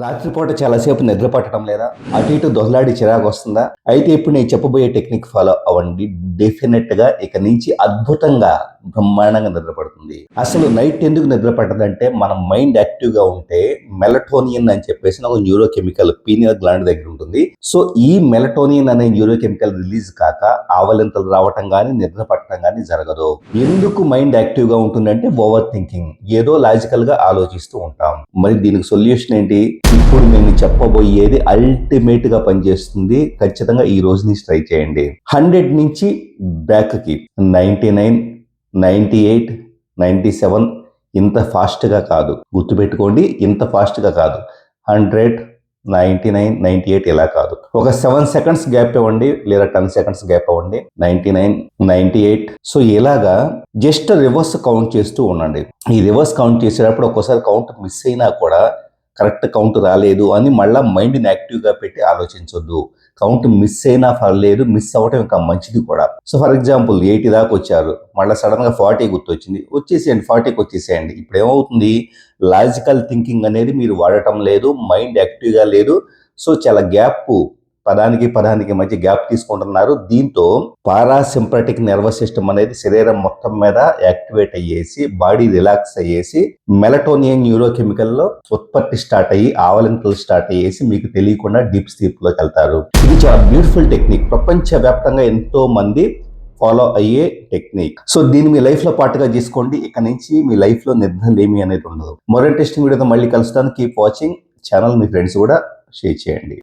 రాత్రిపూట చాలాసేపు నిద్రపట్టడం లేదా అటు ఇటు దొహలాడి చిరాకు వస్తుందా? అయితే ఇప్పుడు నేను చెప్పబోయే టెక్నిక్ ఫాలో అవ్వండి. డెఫినెట్గా ఇక నుంచి అద్భుతంగా బ్రహ్మాండంగా నిద్రపడుతుంది పడుతుంది అసలు నైట్ ఎందుకు నిద్ర పట్టదంటే మన మైండ్ యాక్టివ్గా ఉంటే మెలటోనియన్ అని చెప్పేసి ఒక న్యూరో కెమికల్ పీనియల్ గ్లాండ్ దగ్గర ఉంటుంది. సో ఈ మెలటోనియన్ అనే న్యూరో కెమికల్ రిలీజ్ కాక ఆవలింతలు రావటం కానీ నిద్ర పట్టడం కానీ జరగదు. ఎందుకు మైండ్ యాక్టివ్గా ఉంటుందంటే ఓవర్ థింకింగ్ ఏదో లాజికల్గా ఆలోచిస్తూ ఉంటాం. మరి దీనికి సొల్యూషన్ ఏంటి? ఇప్పుడు నేను చెప్పబోయేది అల్టిమేట్గా పనిచేస్తుంది. ఖచ్చితంగా ఈ రోజు నుంచి ట్రై చేయండి. హండ్రెడ్ నుంచి బ్యాక్కి. Ninety nine ninety eight ninety seven ఇంత ఫాస్ట్గా కాదు. గుర్తుపెట్టుకోండి ఇంత ఫాస్ట్గా కాదు. Hundred ninety nine ninety eight ఇలా కాదు. ఒక సెవెన్ సెకండ్స్ గ్యాప్ ఇవ్వండి లేదా టెన్ సెకండ్స్ గ్యాప్ ఇవ్వండి. Ninety nine ninety eight. So ఇలాగా జస్ట్ రివర్స్ కౌంట్ చేస్తూ ఉండండి. ఈ రివర్స్ కౌంట్ చేసేటప్పుడు ఒక్కోసారి కౌంట్ మిస్ అయినా కూడా కరెక్ట్ కౌంట్ రాలేదు అని మళ్ళీ మైండ్ని యాక్టివ్గా పెట్టి ఆలోచించొద్దు. కౌంట్ మిస్ అయినా పర్లేదు మిస్ అవ్వటం ఇంకా మంచిది కూడా. సో ఫర్ ఎగ్జాంపుల్ ఎయిటీ దాకా వచ్చారు. మళ్ళీ సడన్గా ఫార్టీ గుర్తొచ్చింది. వచ్చేసేయండి ఫార్టీకి వచ్చేసేయండి. ఇప్పుడు ఏమవుతుంది? లాజికల్ థింకింగ్ అనేది మీరు వాడటం లేదు మైండ్ యాక్టివ్గా లేదు. సో చాలా గ్యాప్ పదానికి పదానికి మధ్య గ్యాప్ తీసుకుంటున్నారు. దీంతో పారాసింపటిక్ నర్వస్ సిస్టమ్ అనేది శరీరం మొత్తం మీద యాక్టివేట్ అయ్యేసి బాడీ రిలాక్స్ అయ్యేసి మెలటోనియన్ న్యూరో కెమికల్లో ఉత్పత్తి స్టార్ట్ అయ్యి ఆవలింతలు స్టార్ట్ అయ్యేసి మీకు తెలియకుండా డీప్ స్లీప్లోకి వెళ్తారు. ఇది చాలా బ్యూటిఫుల్ టెక్నిక్. ప్రపంచ వ్యాప్తంగా ఎంతో మంది ఫాలో అయ్యే టెక్నిక్. సో దీన్ని మీ లైఫ్లో పాటుగా చేసుకోండి. ఇక నుంచి మీ లైఫ్లో నిద్రలు ఏమి అనేది ఉండదు. మరో టెస్టింగ్ వీడియోతో మళ్ళీ కలుస్తాను. Keep watching. ఛానల్ మీ ఫ్రెండ్స్ కూడా షేర్ చేయండి.